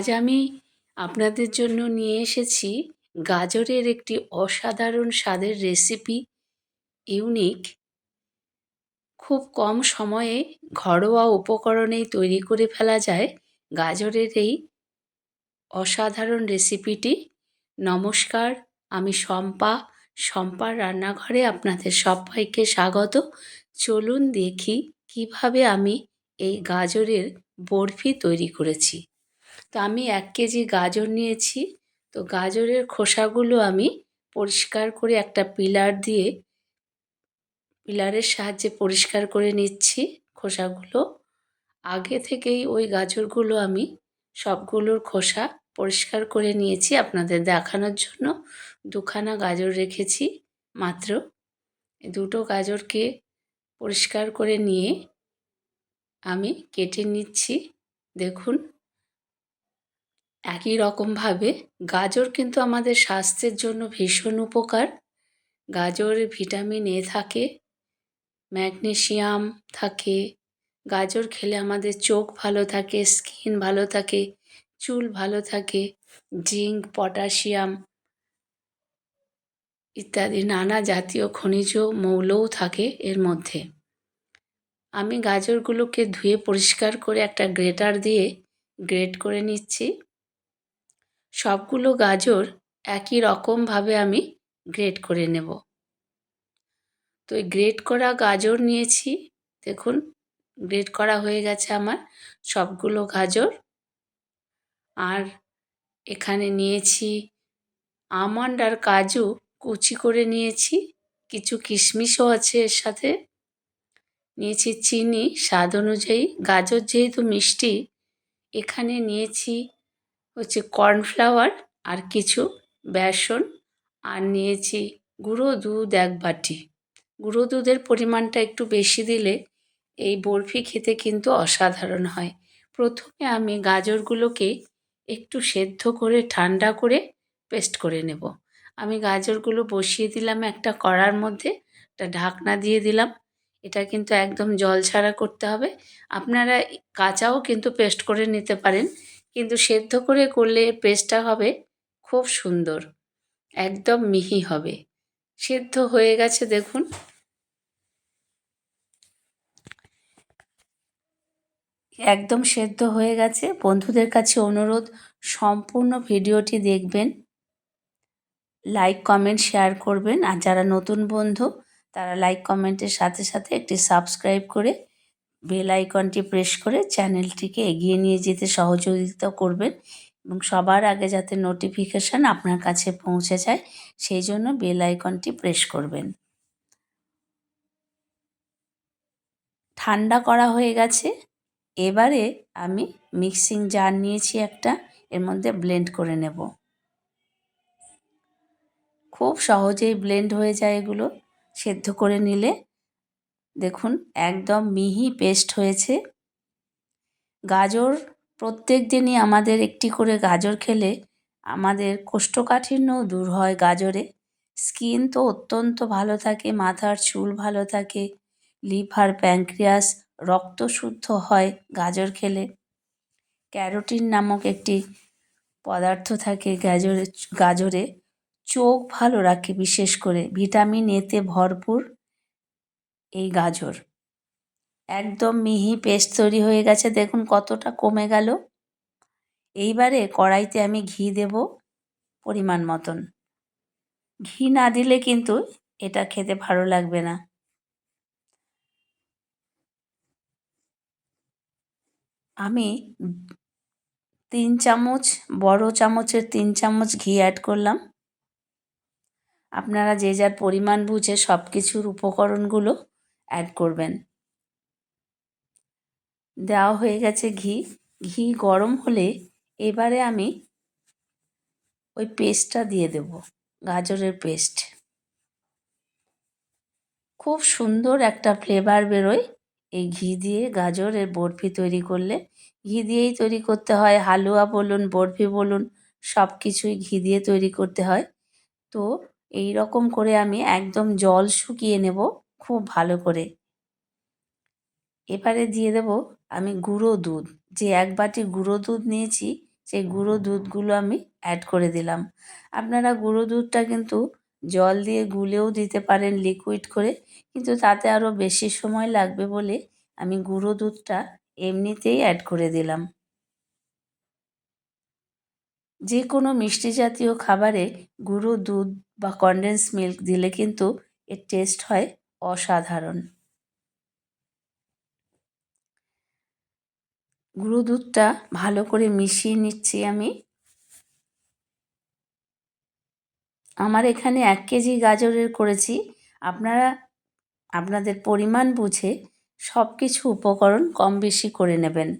আজ আমি আপনাদের জন্য নিয়ে এসেছি গাজরের একটি অসাধারণ স্বাদের রেসিপি, ইউনিক। খুব কম সময়ে ঘরোয়া উপকরণেই তৈরি করে ফেলা যায় গাজরের এই অসাধারণ রেসিপিটি। নমস্কার, আমি শম্পা। শম্পার রান্নাঘরে আপনাদের সবাইকে স্বাগত। চলুন দেখি কীভাবে আমি এই গাজরের বরফি তৈরি করেছি। তো আমি এক কেজি গাজর নিয়েছি। তো গাজরের খোসাগুলো আমি পরিষ্কার করে একটা পিলার দিয়ে পিলারের সাহায্যে পরিষ্কার করে নিচ্ছি খোসাগুলো। আগে থেকেই ওই গাজরগুলো আমি সবগুলোর খোসা পরিষ্কার করে নিয়েছি আপনাদের দেখানোর জন্য। দুখানা গাজর রেখেছি মাত্র। দুটো গাজরকে পরিষ্কার করে নিয়ে আমি কেটে নিচ্ছি। দেখুন একই রকমভাবে গাজর কিন্তু আমাদের স্বাস্থ্যের জন্য ভীষণ উপকার। গাজরে ভিটামিন এ থাকে, ম্যাগনেশিয়াম থাকে, গাজর খেলে আমাদের চোখ ভালো থাকে, স্কিন ভালো থাকে, চুল ভালো থাকে, জিঙ্ক, পটাশিয়াম ইত্যাদি নানা জাতীয় খনিজ মৌলও থাকে এর মধ্যে। আমি গাজরগুলোকে ধুয়ে পরিষ্কার করে একটা গ্রেটার দিয়ে গ্রেট করে নিচ্ছি। সবগুলো গাজর একই রকমভাবে আমি গ্রেট করে নেব। তো এই গ্রেট করা গাজর নিয়েছি। দেখুন গ্রেট করা হয়ে গেছে আমার সবগুলো গাজর। আর এখানে নিয়েছি আমন্ড আর কাজু কুচি করে নিয়েছি। কিছু কিশমিশও আছে এর সাথে। নিয়েছি চিনি, স্বাদ অনুযায়ী। গাজর যেহেতু মিষ্টি, এখানে নিয়েছি হচ্ছে কর্নফ্লাওয়ার আর কিছু বেসন। আর নিয়েছি গুঁড়ো দুধ এক বাটি। গুঁড়ো দুধের পরিমাণটা একটু বেশি দিলে এই বরফি খেতে কিন্তু অসাধারণ হয়। প্রথমে আমি গাজরগুলোকে একটু সেদ্ধ করে, ঠান্ডা করে পেস্ট করে নেব। আমি গাজরগুলো বসিয়ে দিলাম একটা কড়ার মধ্যে, একটা ঢাকনা দিয়ে দিলাম। এটা কিন্তু একদম জল ছাড়া করতে হবে। আপনারা কাঁচাও কিন্তু পেস্ট করে নিতে পারেন। কিন্তু সেদ্ধ করে করলে পেস্টটা হবে খুব সুন্দর, একদম মিহি হবে। সেদ্ধ হয়ে গেছে, দেখুন। একদম সেদ্ধ হয়ে গেছে। বন্ধুদের কাছে অনুরোধ, সম্পূর্ণ ভিডিওটি দেখবেন, লাইক, কমেন্ট, শেয়ার করবেন। আর যারা নতুন বন্ধু, তারা লাইক, কমেন্টের সাথে সাথে একটি সাবস্ক্রাইব করে বেল আইকনটি প্রেস করে চ্যানেলটিকে এগিয়ে নিয়ে যেতে সহযোগিতা করবেন এবং সবার আগে যাতে নোটিফিকেশান আপনার কাছে পৌঁছে যায়, সেই জন্য বেল আইকনটি প্রেস করবেন। ঠান্ডা করা হয়ে গেছে। এবারে আমি মিক্সিং জার নিয়েছি একটা, এর মধ্যে ব্লেন্ড করে নেব। খুব সহজেই ব্লেন্ড হয়ে যায় এগুলো। সেদ্ধ করে নিলে দেখুন, একদম মিহি পেস্ট হয়েছে। গাজর প্রত্যেক দিনই আমাদের একটি করে গাজর খেলে আমাদের কোষ্ঠকাঠিন্যও দূর হয় গাজরে। স্কিন তো অত্যন্ত ভালো থাকে, মাথার চুল ভালো থাকে, লিভার প্যাঙ্ক্রিয়াস রক্ত শুদ্ধ হয় গাজর খেলে। ক্যারোটিন নামক একটি পদার্থ থাকে গাজরে গাজরে। চোখ ভালো রাখে বিশেষ করে। ভিটামিন এতে ভরপুর। এই গাজর। একদম মিহি পেস্ট তৈরি হয়ে গেছে, দেখুন কতটা কমে গেল। এইবারে কড়াইতে আমি ঘি দেব পরিমাণ মতন। ঘি না দিলে কিন্তু এটা খেতে ভালো লাগবে না। আমি তিন চামচ, বড় চামচের তিন চামচ ঘি অ্যাড করলাম। আপনারা যে যার পরিমাণ বুঝে সব কিছুর উপকরণগুলো অ্যাড করবেন। দেওয়া হয়ে গেছে ঘি। ঘি গরম হলে এবারে আমি ওই পেস্টটা দিয়ে দেব, গাজরের পেস্ট খুব সুন্দর একটা ফ্লেভার বেরোয় এই ঘি দিয়ে গাজরের বরফি তৈরি করলে। ঘি দিয়েই তৈরি করতে হয়, হালুয়া বলুন, বরফি বলুন সব কিছুই ঘি দিয়ে তৈরি করতে হয়। তো এই রকম করে আমি একদম জল শুকিয়ে নেব। খুব ভালো করে। এবারে দিয়ে দেব আমি গুঁড়ো দুধ। যে এক বাটি গুঁড়ো দুধ নিয়েছি, সেই গুঁড়ো দুধগুলো আমি অ্যাড করে দিলাম। আপনারা গুঁড়ো দুধটা কিন্তু জল দিয়ে গুলেও দিতে পারেন লিকুইড করে, কিন্তু তাতে আরও বেশি সময় লাগবে বলে আমি গুঁড়ো দুধটা এমনিতেই অ্যাড করে দিলাম। যে কোনো মিষ্টি জাতীয় খাবারে গুঁড়ো দুধ বা কনডেন্স মিল্ক দিলে কিন্তু এর টেস্ট হয় অসাধারণ। গুঁড়ো দুধটা ভালো করে মিশিয়ে নিচ্ছি আমি। আমার এখানে এক কেজি গাজরের করেছি। আপনারা, আপনাদের পরিমাণ বুঝে সব কিছু উপকরণ কম বেশি করে নেবেন।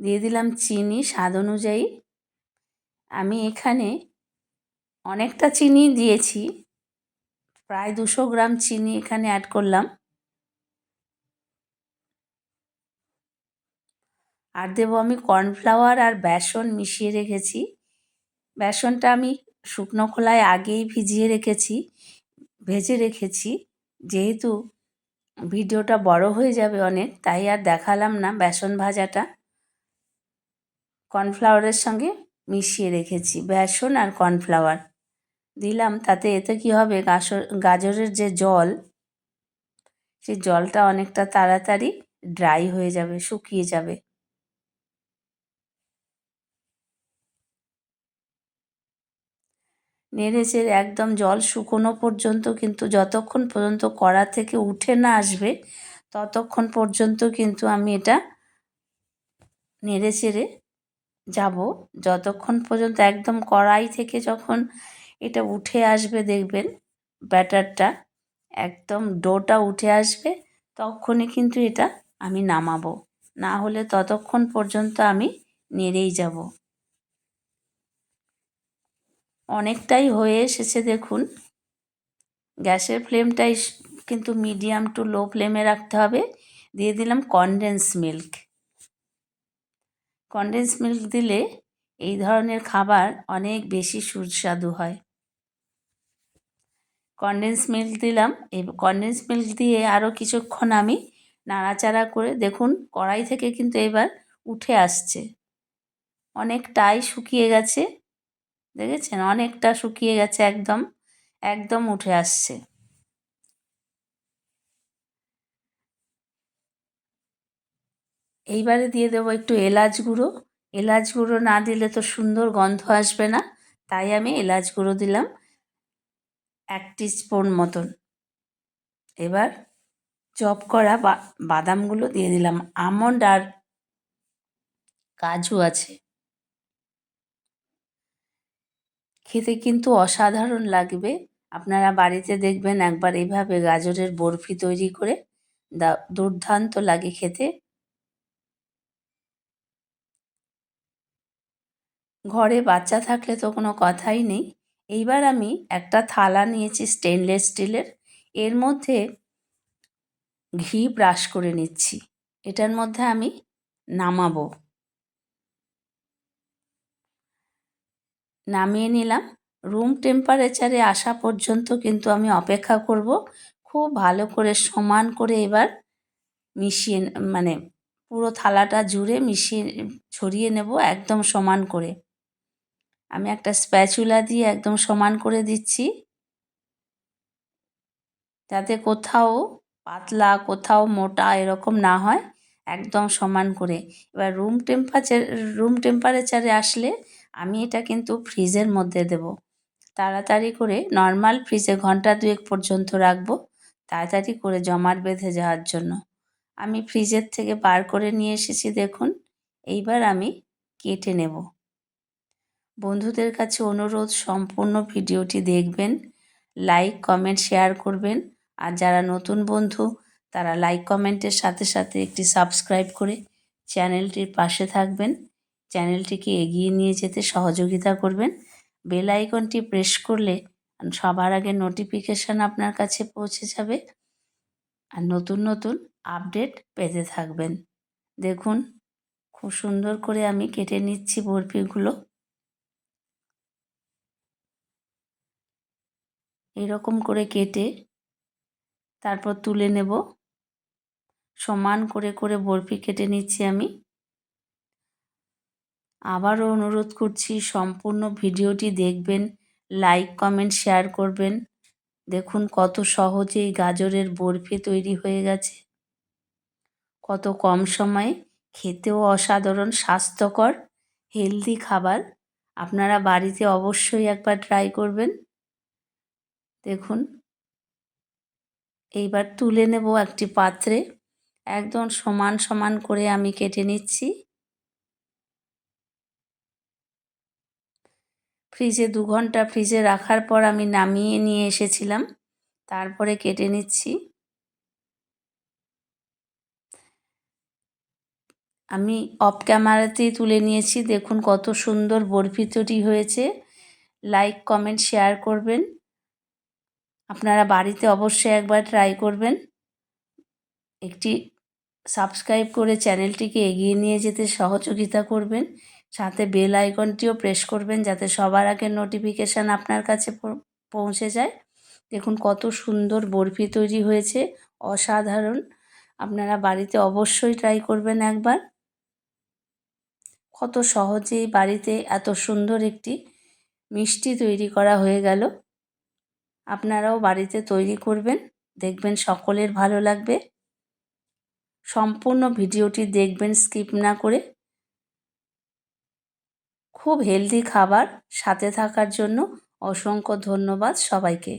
দিয়ে দিলাম চিনি স্বাদ অনুযায়ী। আমি এখানে অনেকটা চিনি দিয়েছি। প্রায় দুশো গ্রাম চিনি এখানে অ্যাড করলাম। আর দেবো আমি কর্নফ্লাওয়ার আর বেসন মিশিয়ে রেখেছি। বেসনটা আমি শুকনো খোলায় আগেই ভিজিয়ে রেখেছি, ভেজে রেখেছি। যেহেতু ভিডিওটা বড় হয়ে যাবে অনেক, তাই আর দেখালাম না বেসন ভাজাটা। কর্নফ্লাওয়ারের সঙ্গে মিশিয়ে রেখেছি, বেসন আর কর্নফ্লাওয়ার দিলাম, তাতে এতে কী হবে? গাজরের যে জল, সেই জলটা অনেকটা তাড়াতাড়ি ড্রাই হয়ে যাবে, শুকিয়ে যাবে। নেড়েচেড়ে একদম জল শুকনো পর্যন্ত কিন্তু যতক্ষণ পর্যন্ত কড়া থেকে উঠে না আসবে, ততক্ষণ পর্যন্ত কিন্তু আমি এটা নেড়েচেড়ে যাব। যতক্ষণ পর্যন্ত একদম কড়াই থেকে যখন এটা উঠে আসবে দেখবেন, ব্যাটারটা একদম ডোটা উঠে আসবে, তখনই কিন্তু এটা আমি নামাবো। না হলে ততক্ষণ পর্যন্ত আমি নেড়েই যাব। অনেকটাই হয়ে এসেছে দেখুন। গ্যাসের ফ্লেমটাই কিন্তু মিডিয়াম টু লো ফ্লেমে রাখতে হবে। দিয়ে দিলাম কনডেন্স মিল্ক কনডেন্স মিল্ক দিলে এই ধরনের খাবার অনেক বেশি সুস্বাদু হয়। কনডেন্স মিল্ক দিলাম। এই কনডেন্স মিল্ক দিয়ে আরও কিছুক্ষণ আমি নাড়াচাড়া করে, দেখুন কড়াই থেকে কিন্তু এবার উঠে আসছে। অনেকটাই শুকিয়ে গেছে, দেখেছেন? অনেকটা শুকিয়ে গেছে, একদম একদম উঠে আসছে। এইবারে দিয়ে দেবো একটু এলাচ গুঁড়ো। এলাচ গুঁড়ো না দিলে তো সুন্দর গন্ধ আসবে না, তাই আমি এলাচ গুঁড়ো দিলাম। এক স্পুন মতন। এবার চপ করা বাদামগুলো দিয়ে দিলাম। আমন্ড আর কাজু আছে। খেতে কিন্তু অসাধারণ লাগবে। আপনারা বাড়িতে দেখবেন একবার এইভাবে গাজরের বরফি তৈরি করে দুর্দান্ত লাগে খেতে। ঘরে বাচ্চা থাকলে তো কোনো কথাই নেই। এইবার আমি একটা থালা নিয়েছি স্টেনলেস স্টিলের এর মধ্যে ঘি ব্রাশ করে নিচ্ছি। এটার মধ্যে আমি নামাবো। নামিয়ে নিলাম। রুম টেম্পারেচারে আসা পর্যন্ত কিন্তু আমি অপেক্ষা করব। খুব ভালো করে সমান করে এবার মিশিয়ে মানে পুরো থালাটা জুড়ে মিশিয়ে, ছড়িয়ে নেব একদম সমান করে। আমি একটা স্প্যাচুলা দিয়ে একদম সমান করে দিচ্ছি। যাতে কোথাও পাতলা, কোথাও মোটা এরকম না হয়, একদম সমান করে। এবার রুম টেম্পারেচার রুম টেম্পারেচারে আসলে আমি এটা কিন্তু ফ্রিজের মধ্যে দেব। তাড়াতাড়ি করে নর্মাল ফ্রিজে ঘণ্টা দুয়েক পর্যন্ত রাখব, তাড়াতাড়ি করে জমাট বেঁধে যাওয়ার জন্য। আমি ফ্রিজের থেকে বার করে নিয়ে এসেছি দেখুন, এইবার আমি কেটে নেব। বন্ধুদের কাছে অনুরোধ, সম্পূর্ণ ভিডিওটি দেখবেন, লাইক, কমেন্ট, শেয়ার করবেন। আর যারা নতুন বন্ধু, তারা লাইক, কমেন্টের সাথে সাথে একটি সাবস্ক্রাইব করে চ্যানেলটির পাশে থাকবেন। চ্যানেলটিকে এগিয়ে নিয়ে যেতে সহযোগিতা করবেন। বেল আইকনটি প্রেস করলে সবার আগে নোটিফিকেশান আপনার কাছে পৌঁছে যাবে। আর নতুন নতুন আপডেট পেতে থাকবেন। দেখুন, খুব সুন্দর করে আমি কেটে নিচ্ছি বরফিগুলো। এরকম করে কেটে তারপর তুলে নেব। সমান করে করে বরফি কেটে নিচ্ছি আমি। আবারও অনুরোধ করছি, সম্পূর্ণ ভিডিওটি দেখবেন, লাইক, কমেন্ট, শেয়ার করবেন। দেখুন কত সহজেই গাজরের বরফি তৈরি হয়ে গেছে। কত কম সময়ে খেতেও অসাধারণ, স্বাস্থ্যকর হেলদি খাবার। আপনারা বাড়িতে অবশ্যই একবার ট্রাই করবেন। দেখুন। এইবার তুলে নেব একটি পাত্রে। একদম সমান সমান করে আমি কেটে নিচ্ছি। ফ্রিজে দু ঘণ্টা ফ্রিজে রাখার পর আমি নামিয়ে নিয়ে এসেছিলাম। তারপরে কেটে নিচ্ছি। আমি অফ ক্যামেরাতেই তুলে নিয়েছি। দেখুন কত সুন্দর বরফি তৈরি হয়েছে। লাইক, কমেন্ট, শেয়ার করবেন। আপনারা বাড়িতে অবশ্যই একবার ট্রাই করবেন। একটি সাবস্ক্রাইব করে চ্যানেলটিকে এগিয়ে নিয়ে যেতে সহযোগিতা করবেন। সাথে বেল আইকনটিও প্রেস করবেন যাতে সবার আগে নোটিফিকেশান আপনার কাছে পৌঁছে যায়। দেখুন কত সুন্দর বরফি তৈরি হয়েছে, অসাধারণ। আপনারা বাড়িতে অবশ্যই ট্রাই করবেন একবার। কত সহজেই বাড়িতে এত সুন্দর একটি মিষ্টি তৈরি করা হয়ে গেল। আপনারাও বাড়িতে তৈরি করবেন, দেখবেন সকলের ভালো লাগবে। সম্পূর্ণ ভিডিওটি দেখবেন, স্কিপ না করে। খুব হেলদি খাবার সাথে থাকার জন্য অসংখ্য ধন্যবাদ সবাইকে।